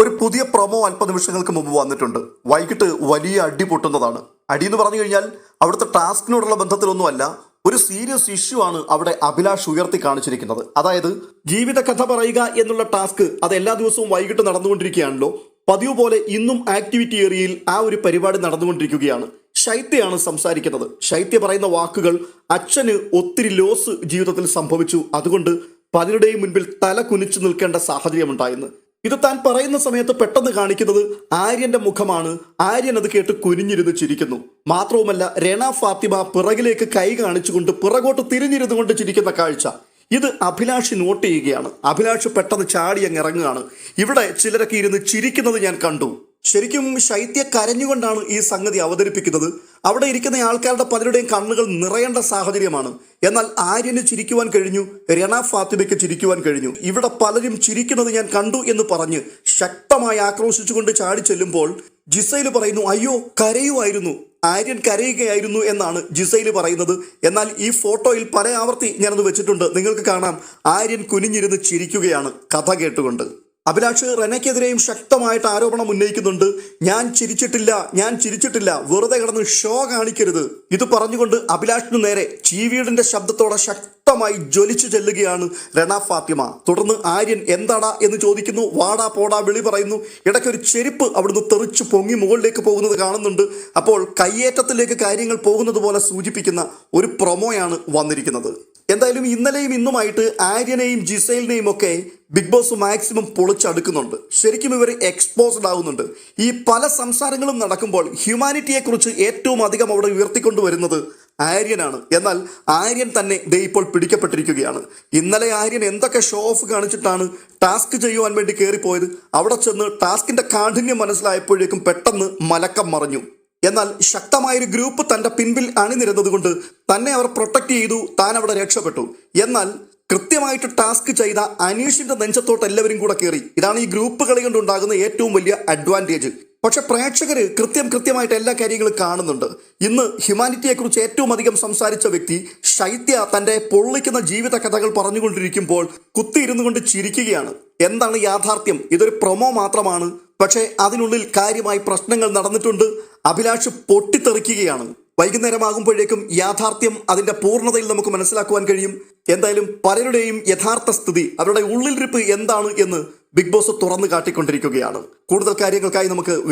ഒരു പുതിയ പ്രൊമോ അല്പനിമിഷങ്ങൾക്ക് മുമ്പ് വന്നിട്ടുണ്ട്. വൈകിട്ട് വലിയ അടി പൊട്ടുന്നതാണ്. അടി എന്ന് പറഞ്ഞു കഴിഞ്ഞാൽ അവിടുത്തെ ടാസ്കിനോടുള്ള ബന്ധത്തിലൊന്നുമല്ല ഒരു സീരിയസ് ഇഷ്യൂ ആണ് അവിടെ അഭിലാഷ് ഉയർത്തി കാണിച്ചിരിക്കുന്നത്. അതായത് ജീവിത കഥ പറയുക എന്നുള്ള ടാസ്ക് അത് എല്ലാ ദിവസവും വൈകിട്ട് നടന്നുകൊണ്ടിരിക്കുകയാണല്ലോ. പതിവ് പോലെ ഇന്നും ആക്ടിവിറ്റി ഏരിയയിൽ ആ ഒരു പരിപാടി നടന്നുകൊണ്ടിരിക്കുകയാണ്. ശൈത്യയാണ് സംസാരിക്കുന്നത്. ശൈത്യ പറയുന്ന വാക്കുകൾ അച്ഛന് ഒത്തിരി ലോസ് ജീവിതത്തിൽ സംഭവിച്ചു. അതുകൊണ്ട് പലരുടെയും മുൻപിൽ തല കുനിച്ചു നിൽക്കേണ്ട സാഹചര്യമുണ്ടായെന്ന്. ഇത് താൻ പറയുന്ന സമയത്ത് പെട്ടെന്ന് കാണിക്കുന്നത് ആര്യന്റെ മുഖമാണ്. ആര്യൻ അത് കേട്ട് കുനിഞ്ഞിരുന്ന് ചിരിക്കുന്നു. മാത്രവുമല്ല രണ ഫാത്തിമ പിറകിലേക്ക് കൈ കാണിച്ചുകൊണ്ട് പിറകോട്ട് തിരിഞ്ഞിരുന്നു കൊണ്ട് ചിരിക്കുന്ന കാഴ്ച. ഇത് അഭിലാഷ് നോട്ട് ചെയ്യുകയാണ്. അഭിലാഷ് പെട്ടെന്ന് ചാടി അങ്ങ് ഇറങ്ങുകയാണ്. ഇവിടെ ചിലരൊക്കെ ഇരുന്ന് ചിരിക്കുന്നത് ഞാൻ കണ്ടു. ശരിക്കും ശൈത്യ കരഞ്ഞുകൊണ്ടാണ് ഈ സംഗതി അവതരിപ്പിക്കുന്നത്. അവിടെ ഇരിക്കുന്ന ആൾക്കാരുടെ പലരുടെയും കണ്ണുകൾ നിറയേണ്ട സാഹചര്യമാണ്. എന്നാൽ ആര്യന് ചിരിക്കുവാൻ കഴിഞ്ഞു രണ ഫാത്തിമയ്ക്ക് ചിരിക്കുവാൻ കഴിഞ്ഞു. ഇവിടെ പലരും ചിരിക്കുന്നത് ഞാൻ കണ്ടു എന്ന് പറഞ്ഞ് ശക്തമായി ആക്രോശിച്ചുകൊണ്ട് ചാടി ചെല്ലുമ്പോൾ ജിസൈൽ പറയുന്നു അയ്യോ കരയുമായിരുന്നു. ആര്യൻ കരയുകയായിരുന്നു എന്നാണ് ജിസൈൽ പറയുന്നത്. എന്നാൽ ഈ ഫോട്ടോയിൽ പല ആവർത്തി ഞാനത് വെച്ചിട്ടുണ്ട്. നിങ്ങൾക്ക് കാണാം. ആര്യൻ കുനിഞ്ഞിരുന്ന് ചിരിക്കുകയാണ്. കഥ കേട്ടുകൊണ്ട്. അഭിലാഷ് റെനയ്ക്കെതിരെയും ശക്തമായിട്ട് ആരോപണം ഉന്നയിക്കുന്നുണ്ട്. ഞാൻ ചിരിച്ചിട്ടില്ല ഞാൻ ചിരിച്ചിട്ടില്ല. വെറുതെ കിടന്ന് ഷോ കാണിക്കരുത്. ഇത് പറഞ്ഞുകൊണ്ട് അഭിലാഷിന് നേരെ ചീവീടിന്റെ ശബ്ദത്തോടെ ശക്തമായി ജ്വലിച്ചു ചെല്ലുകയാണ് രണ ഫാത്തിമ. തുടർന്ന് ആര്യൻ എന്താടാ? എന്ന് ചോദിക്കുന്നു. വാടാ പോടാ വിളി പറയുന്നു. ഇടയ്ക്ക് ഒരു ചെരുപ്പ് അവിടുന്ന് തെറിച്ച് പൊങ്ങി മുകളിലേക്ക് പോകുന്നത് കാണുന്നുണ്ട്. അപ്പോൾ കയ്യേറ്റത്തിലേക്ക് കാര്യങ്ങൾ പോകുന്നത് പോലെ സൂചിപ്പിക്കുന്ന ഒരു പ്രൊമോയാണ് വന്നിരിക്കുന്നത്. എന്തായാലും ഇന്നലെയും ഇന്നുമായിട്ട് ആര്യനെയും ജിസൈലിനെയും ഒക്കെ ബിഗ് ബോസ് മാക്സിമം പൊളിച്ചടുക്കുന്നുണ്ട് ശരിക്കും ഇവർ എക്സ്പോസ്ഡ് ആവുന്നുണ്ട്. ഈ പല സംസാരങ്ങളും നടക്കുമ്പോൾ ഹ്യൂമാനിറ്റിയെക്കുറിച്ച് ഏറ്റവും അധികം അവിടെ ഉയർത്തിക്കൊണ്ടുവരുന്നത് ആര്യനാണ്. എന്നാൽ ആര്യൻ തന്നെ ദേ ഇപ്പോൾ പിടിക്കപ്പെട്ടിരിക്കുകയാണ്. ഇന്നലെ ആര്യൻ എന്തൊക്കെ ഷോ ഓഫ് കാണിച്ചിട്ടാണ് ടാസ്ക് ചെയ്യുവാൻ വേണ്ടി കയറിപ്പോയത്? അവിടെ ചെന്ന് ടാസ്കിന്റെ കാഠിന്യം മനസ്സിലായപ്പോഴേക്കും പെട്ടെന്ന് മലക്കം മറിഞ്ഞു. എന്നാൽ ശക്തമായൊരു ഗ്രൂപ്പ് തന്റെ പിൻപിൽ അണിനിരുന്നതുകൊണ്ട് തന്നെ അവർ പ്രൊട്ടക്റ്റ് ചെയ്തു താൻ അവിടെ രക്ഷപ്പെട്ടു. എന്നാൽ കൃത്യമായിട്ട് ടാസ്ക് ചെയ്ത അനീഷിന്റെ നെഞ്ചത്തോട്ട് എല്ലാവരും കൂടെ കയറി ഇതാണ് ഈ ഗ്രൂപ്പ് കളി കൊണ്ടുണ്ടാകുന്ന ഏറ്റവും വലിയ അഡ്വാന്റേജ് പക്ഷെ പ്രേക്ഷകർ കൃത്യം കൃത്യമായിട്ട് എല്ലാ കാര്യങ്ങളും കാണുന്നുണ്ട്. ഇന്ന് ഹ്യൂമാനിറ്റിയെ കുറിച്ച് ഏറ്റവും അധികം സംസാരിച്ച വ്യക്തി ശൈത്യ തന്റെ പൊള്ളിക്കുന്ന ജീവിത കഥകൾ പറഞ്ഞുകൊണ്ടിരിക്കുമ്പോൾ കുത്തിയിരുന്നു കൊണ്ട് ചിരിക്കുകയാണ്. എന്താണ് യാഥാർത്ഥ്യം? ഇതൊരു പ്രൊമോ മാത്രമാണ്. പക്ഷേ അതിനുള്ളിൽ കാര്യമായി പ്രശ്നങ്ങൾ നടന്നിട്ടുണ്ട്. അഭിലാഷ് പൊട്ടിത്തെറിക്കുകയാണ്. വൈകുന്നേരമാകുമ്പോഴേക്കും യാഥാർത്ഥ്യം അതിന്റെ പൂർണതയിൽ നമുക്ക് മനസ്സിലാക്കുവാൻ കഴിയും. എന്തായാലും പലരുടെയും യഥാർത്ഥ സ്ഥിതി അവരുടെ ഉള്ളിലിരിപ്പ് എന്താണ് എന്ന് ബിഗ് ബോസ് തുറന്നു കാട്ടിക്കൊണ്ടിരിക്കുകയാണ്. കൂടുതൽ കാര്യങ്ങൾക്കായി നമുക്ക്